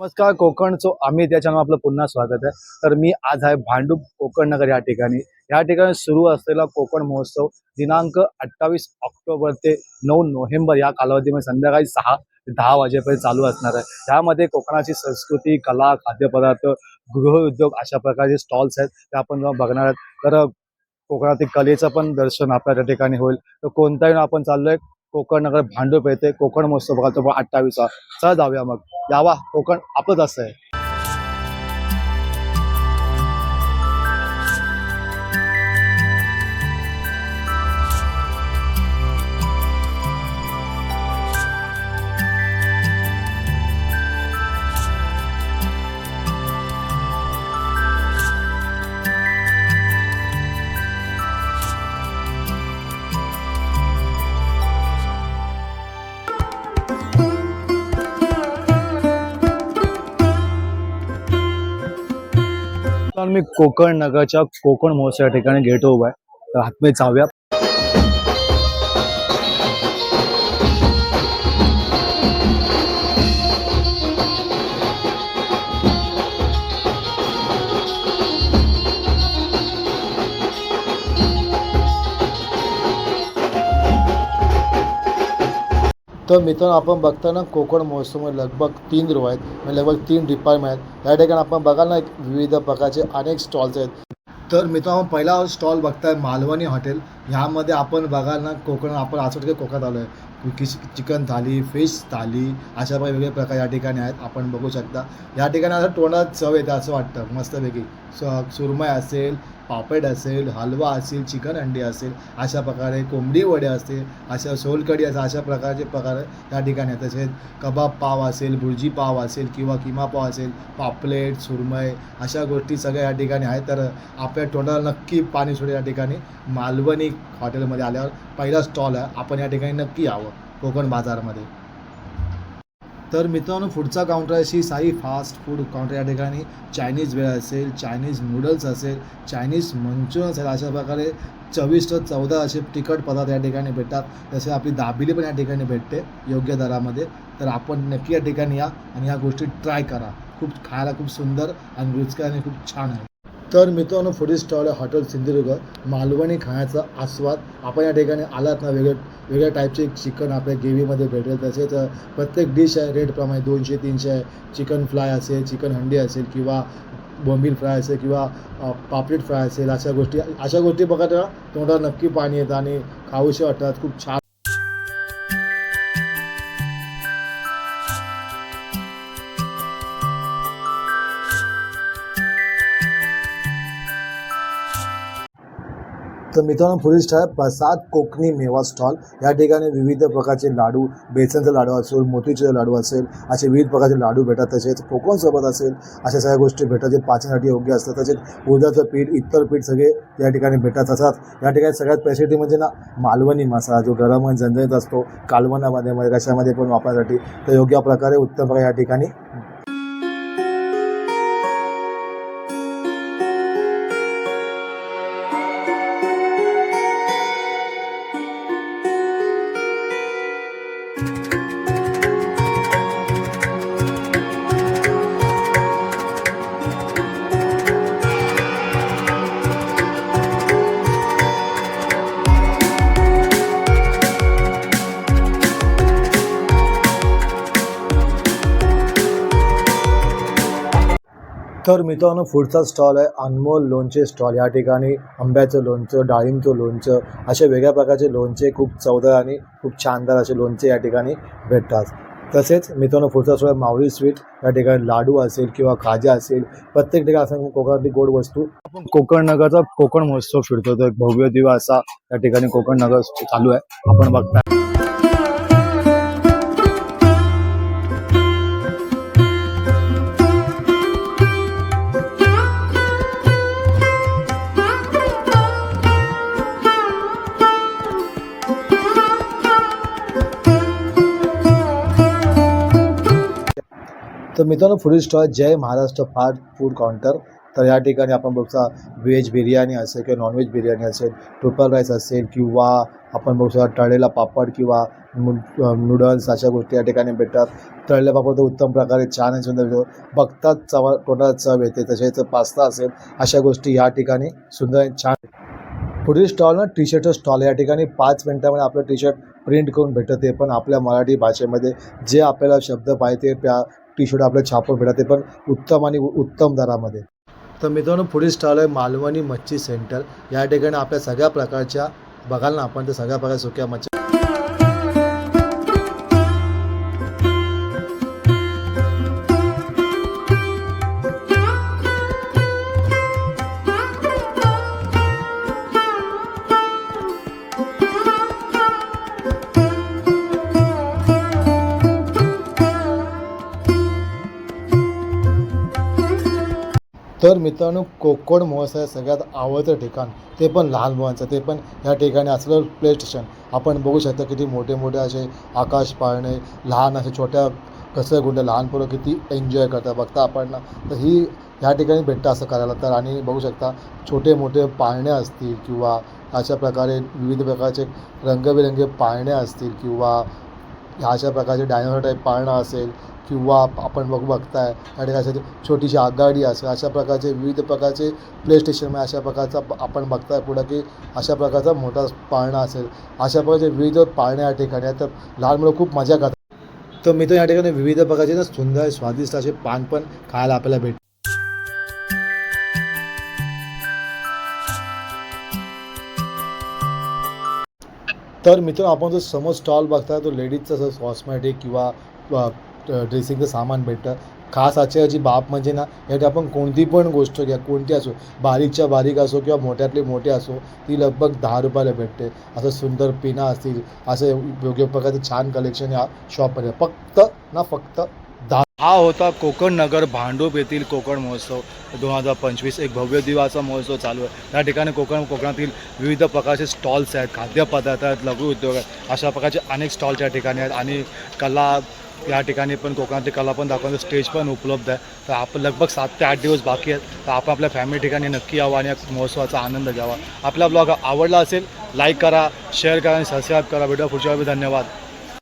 नमस्कार कोकणचो आम्ही त्या चॅनल आपलं पुन्हा स्वागत आहे. तर मी आज आहे भांडूप कोकण नगर या ठिकाणी. या ठिकाणी सुरू असलेला कोकण महोत्सव दिनांक अठ्ठावीस ऑक्टोबर ते नऊ नोव्हेंबर या कालावधीमध्ये संध्याकाळी सहा ते दहा वाजेपर्यंत चालू असणार आहे. त्यामध्ये कोकणाची संस्कृती कला खाद्यपदार्थ गृहउद्योग अशा प्रकारचे स्टॉल्स आहेत. ते आपण बघणार आहेत. तर कोकणातील कलेचं पण दर्शन आपल्या त्या ठिकाणी होईल. तर कोणताही आपण चाललोय कोकण नगर भांडूप येते कोकण महोत्सव बघा तो अठ्ठावीसवा. चला जाऊया मग. यावा कोकण आपलंच असं आहे. मी कोकण नगरच्या कोकण महोत्सव या ठिकाणी गेट उभा आहे. तर आतमध्ये जाऊया तर मित्रांनो आपण बघताना कोकण महोत्सवमध्ये लगभग तीन रो आहेत म्हणजे लगभग तीन डिपार्टमेंट आहेत. या ठिकाणी आपण बघाल ना एक विविध प्रकारचे अनेक स्टॉल्स आहेत. तर मित्रांनो पहिला स्टॉल बघताय मालवणी हॉटेल ह्यामध्ये आपण बघाल ना कोकण आपण असं वाटतं की कोकणात आलो आहे किश चिकन थाली फिश थाली अशा काही प्रकार या ठिकाणी आहेत. आपण बघू शकता. या ठिकाणी असं तोंडात चव येते असं वाटतं मस्तपैकी. स सुरमय असेल पापड असेल हलवा असेल चिकन अंडी असेल अशा प्रकारे कोंबडी वडे असतील अशा सोलकढी असेल अशा प्रकारचे प्रकार या ठिकाणी आहेत. तसेच कबाब पाव असेल भुर्जी पाव असेल किंवा किमा पाव असेल पापलेट सुरमई अशा गोष्टी सगळ्या या ठिकाणी आहेत. तर आपल्या तोंडाला नक्की पाणी सोडेल या ठिकाणी. मालवणी हॉटेलमध्ये आल्यावर पहिला स्टॉल आहे. आपण या ठिकाणी नक्की यावं. कोकण बाजारमध्ये. तर मित्रांनो पुढचा काउंटर अशी साई फास्ट फूड काउंटर या ठिकाणी चायनीज वेळ असेल चायनीज नूडल्स असेल चायनीज मंचुरियन असेल अशा प्रकारे चविष्ट चौदा असे तिखट पदार्थ या ठिकाणी भेटतात. तसे आपली दाबिली पण या ठिकाणी भेटते योग्य दरामध्ये. तर आपण नक्की या ठिकाणी या आणि ह्या गोष्टी ट्राय करा. खूप खायला खूप सुंदर आणि रुचकर आणि खूप छान आहे. तर मित्रांनो foodie stall hotel Sindhudurg Malvani खाण्याचा आस्वाद. आपण या ठिकाणी आलात ना वेगळे वेगळ्या टाईपचे चिकन आपल्या ग्रेव्हीमध्ये भेटेल तसेच प्रत्येक डिश आहे रेटप्रमाणे दोनशे तीनशे. आहे चिकन फ्राय असेल चिकन हंडी असेल किंवा बोंबील फ्राय असेल किंवा पापलेट फ्राय असेल अशा गोष्टी अशा गोष्टी बघा तेव्हा तोंडाला नक्की पाणी येतं आणि खाऊशे वाटतात. खूप छान तर मित्रांनो पुढील स्टॉल आहे प्रसाद कोकणी मेवा स्टॉल या ठिकाणी विविध प्रकारचे लाडू बेसनचे लाडू असेल मोतीचे लाडू असेल असे विविध प्रकारचे लाडू भेटतात. तसेच कोकणसोबत असेल अशा सगळ्या गोष्टी भेटतात जे पाचण्यासाठी योग्य असतात. तसेच उद्याचं पीठ इतर पीठ सगळे या ठिकाणी भेटत असतात. या ठिकाणी सगळ्यात स्पेशलिटी म्हणजे ना मालवणी मसाला जो गरम आणि असतो कालवणामध्ये मध्ये कशामध्ये पण वापरण्यासाठी तर योग्य प्रकारे उत्तम प्रकारे या ठिकाणी तर मित्रांनो पुढचा स्टॉल आहे. अनमोल लोणचे स्टॉल. या ठिकाणी आंब्याचं लोणचं डाळिंबचं लोणचं असे वेगळ्या प्रकारचे लोणचे खूप चवदार आणि खूप छानदार असे लोणचे या ठिकाणी भेटतात. तसेच मित्रांनो पुढचा स्टॉल मावळी स्वीट. या ठिकाणी लाडू असेल किंवा खाजा असेल प्रत्येक ठिकाणी असं कोकणातली गोड वस्तू. आपण कोकण नगरचा कोकण महोत्सव फिरतो. तर एक भव्य दिवा असा या ठिकाणी कोकण नगर चालू आहे. आपण बघता तर मित्रांनो food stall Jai Maharashtra fast food counter तर या ठिकाणी आपण बघता व्हेज बिर्याणी असेल किंवा नॉनव्हेज बिर्याणी असेल ट्रिपल राईस असेल किंवा आपण बघू शकता तळलेला पापड किंवा नूडल्स अशा गोष्टी या ठिकाणी भेटतात. तळलेला पापड तर उत्तम प्रकारे छान आणि सुंदर भेटतो बघताच चव तोंडात चव येते तसेच पास्ता असेल अशा गोष्टी या ठिकाणी सुंदर आणि छान. पुढील स्टॉल ना टी शर्टचं स्टॉल या ठिकाणी पाच मिनटामध्ये आपलं टी शर्ट प्रिंट करून भेटत ते पण आपल्या मराठी भाषेमध्ये. जे आपल्याला शब्द पाहिजे त्या टी शर्ट आपल्या छापून भेटतात ते पण उत्तम आणि उत्तम दरामध्ये. तर मित्रांनो पुढील स्टॉल आहे मालवणी मच्छी सेंटर या ठिकाणी आपल्या सगळ्या प्रकारच्या बघाल ना आपण तर सगळ्या प्रकारच्या सुक्या मच्छी तर मित्रांनो कोकण महोत्सव हे सगळ्यात आवडतं ठिकाण. ते पण लहान मुलांचं ते पण या ठिकाणी असलं प्ले स्टेशन आपण बघू शकता किती मोठे मोठे असे आकाश पाळणे लहान असे छोट्या घसरगुंड्या लहान पोरं किती एन्जॉय करतात. बघता आपण तर ही ह्या ठिकाणी भेटतं असं करायला. तर आणि बघू शकता छोटे मोठे पाळणे असतील किंवा अशा प्रकारे विविध प्रकारचे रंगबिरंगी पाळणे असतील किंवा अशा प्रकारचे डायनोसॉर टाईप पाळणं असेल किंवा आपण बघ बघताय या ठिकाणी छोटीशी आगगाडी असेल अशा प्रकारचे विविध प्रकारचे प्ले स्टेशन अशा प्रकारचा आपण बघताय पुढं की अशा प्रकारचा मोठा पाळणा असेल. अशा प्रकारचे विविध पाळणे या ठिकाणी आहेत. तर लहान मुलं खूप मजा करतात. तर मित्र या ठिकाणी विविध प्रकारचे ना सुंदर स्वादिष्ट असे पान पण खायला आपल्याला भेट तर मित्र आपण जो समोर स्टॉल बघता तो लेडीजचा असं कॉस्मॅटिक किंवा ड्रेसिंगचं सामान भेटतं. खास आजची बाब म्हणजे ना यात आपण कोणती पण गोष्ट घ्या कोणती असो बारीकच्या बारीक असो किंवा मोठ्यातली मोठी असो ती लगभग दहा रुपयाला भेटते. असं सुंदर पिना असतील असं योग्य प्रकारचं छान कलेक्शन या शॉपमध्ये फक्त ना फक्त दहा हा होता कोकण नगर भांडूप येथील कोकण महोत्सव. दोन हजार पंचवीस एक भव्य दिवाचा महोत्सव चालू आहे. त्या ठिकाणी कोकण कोकणातील विविध प्रकारचे स्टॉल्स आहेत खाद्यपदार्थ आहेत लघु उद्योग आहेत. अशा प्रकारचे अनेक स्टॉल्स या ठिकाणी आहेत. आणि कला या ठिकाणी पण कोकणातली कला पण दाखवण्याचं स्टेज पण उपलब्ध आहे. तर आपण लगभग सात ते आठ दिवस बाकी आहेत. तर आपण आपल्या फॅमिली ठिकाणी नक्की यावं आणि या महोत्सवाचा आनंद घ्यावा. आपला ब्लॉग आवडला असेल लाईक करा शेअर करा आणि सबस्क्राईब करा. व्हिडिओ पुढच्या वेळी धन्यवाद.